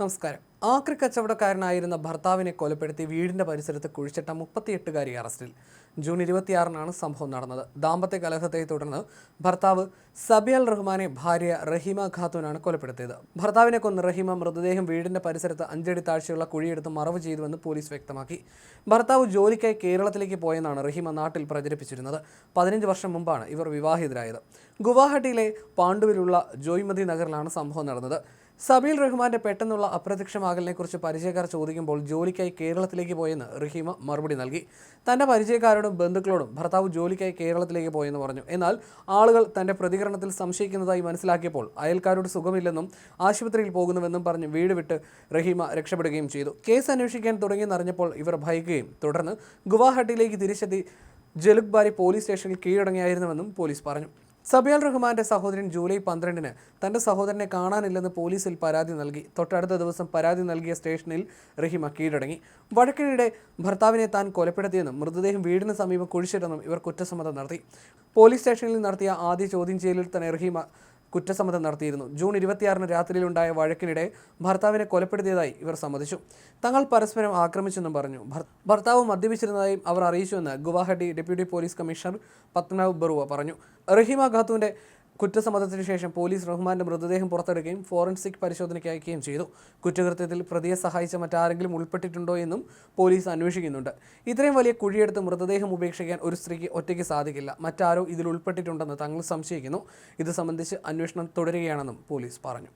നമസ്കാരം. ആക്രി കച്ചവടക്കാരനായിരുന്ന ഭർത്താവിനെ കൊലപ്പെടുത്തി വീടിന്റെ പരിസരത്ത് കുഴിച്ചിട്ട മുപ്പത്തിയെട്ടുകാരി അറസ്റ്റിൽ. ജൂൺ ഇരുപത്തിയാറിനാണ് സംഭവം നടന്നത്. ദാമ്പത്യ കലഹത്തെ തുടർന്ന് ഭർത്താവ് സബിയൽ റഹ്മാനെ ഭാര്യ റഹീമ ഖാത്തൂനാണ് കൊലപ്പെടുത്തിയത്. ഭർത്താവിനെ കൊന്ന് റഹീമ മൃതദേഹം വീടിന്റെ പരിസരത്ത് അഞ്ചടി താഴ്ചയുള്ള കുഴിയെടുത്ത് മറവ് ചെയ്തുവെന്ന് പോലീസ് വ്യക്തമാക്കി. ഭർത്താവ് ജോലിക്കായി കേരളത്തിലേക്ക് പോയെന്നാണ് റഹീമ നാട്ടിൽ പ്രചരിപ്പിച്ചിരുന്നത്. പതിനഞ്ച് വർഷം മുമ്പാണ് ഇവർ വിവാഹിതരായത്. ഗുവാഹട്ടിയിലെ പാണ്ഡുവിലുള്ള ജോയ്മതി നഗറിലാണ് സംഭവം നടന്നത്. സബീൽ റഹ്മാന്റെ പെട്ടെന്നുള്ള അപ്രത്യക്ഷമാകലിനെക്കുറിച്ച് പരിചയക്കാർ ചോദിക്കുമ്പോൾ ജോലിക്കായി കേരളത്തിലേക്ക് പോയെന്ന് റഹീമ മറുപടി നൽകി. തന്റെ പരിചയക്കാരോടും ബന്ധുക്കളോടും ഭർത്താവ് ജോലിക്കായി കേരളത്തിലേക്ക് പോയെന്ന് പറഞ്ഞു. എന്നാൽ ആളുകൾ തന്റെ പ്രതികരണത്തിൽ സംശയിക്കുന്നതായി മനസ്സിലാക്കിയപ്പോൾ അയൽക്കാരോട് സുഖമില്ലെന്നും ആശുപത്രിയിൽ പോകുന്നുവെന്നും പറഞ്ഞ് വീട് വിട്ട് റഹീമ രക്ഷപ്പെടുകയും ചെയ്തു. കേസ് അന്വേഷിക്കാൻ തുടങ്ങിയെന്നറിഞ്ഞപ്പോൾ ഇവർ ഭയക്കുകയും തുടർന്ന് ഗുവാഹട്ടിയിലേക്ക് തിരിച്ചെത്തി ജലുക്ബാരി പോലീസ് സ്റ്റേഷനിൽ കീഴടങ്ങിയായിരുന്നുവെന്നും പോലീസ് പറഞ്ഞു. സബിയാൽ റഹ്മാന്റെ സഹോദരൻ ജൂലൈ പന്ത്രണ്ടിന് തന്റെ സഹോദരനെ കാണാനില്ലെന്ന് പോലീസിൽ പരാതി നൽകി. തൊട്ടടുത്ത ദിവസം പരാതി നൽകിയ സ്റ്റേഷനിൽ റഹിമ കീഴടങ്ങി. വഴക്കിനിടെ ഭർത്താവിനെ താൻ കൊലപ്പെടുത്തിയെന്നും മൃതദേഹം വീടിന് സമീപം കുഴിച്ചിട്ടെന്നും ഇവർ കുറ്റസമ്മതം നടത്തി. പോലീസ് സ്റ്റേഷനിൽ നടത്തിയ ആദ്യ ചോദ്യം ചെയ്യലിൽ തന്നെ റഹീമ കുറ്റസമ്മതം നടത്തിയിരുന്നു. ജൂൺ ഇരുപത്തിയാറിന് രാത്രിയിലുണ്ടായ വഴക്കിനിടെ ഭർത്താവിനെ കൊലപ്പെടുത്തിയതായി ഇവർ സമ്മതിച്ചു. തങ്ങൾ പരസ്പരം ആക്രമിച്ചെന്നും പറഞ്ഞു. ഭർത്താവ് മദ്യപിച്ചിരുന്നതായും അവർ അറിയിച്ചുവെന്ന് Guwahati deputy police commissioner Padmanabh Barua പറഞ്ഞു. റഹീമ ഖാത്തൂന്റെ കുറ്റസമ്മതത്തിന് ശേഷം പോലീസ് റഹ്മാന്റെ മൃതദേഹം പുറത്തെടുക്കുകയും ഫോറൻസിക് പരിശോധനയ്ക്ക് അയക്കുകയും ചെയ്തു. കുറ്റകൃത്യത്തിൽ പ്രതിയെ സഹായിച്ച മറ്റാരെങ്കിലും ഉൾപ്പെട്ടിട്ടുണ്ടോ എന്നും പോലീസ് അന്വേഷിക്കുന്നുണ്ട്. ഇത്രയും വലിയ കുഴിയെടുത്ത് മൃതദേഹം ഉപേക്ഷിക്കാൻ ഒരു സ്ത്രീക്ക് ഒറ്റയ്ക്ക് സാധിക്കില്ല. മറ്റാരോ ഇതിൽ ഉൾപ്പെട്ടിട്ടുണ്ടെന്ന് തങ്ങൾ സംശയിക്കുന്നു. ഇത് സംബന്ധിച്ച് അന്വേഷണം തുടരുകയാണെന്നും പോലീസ് പറഞ്ഞു.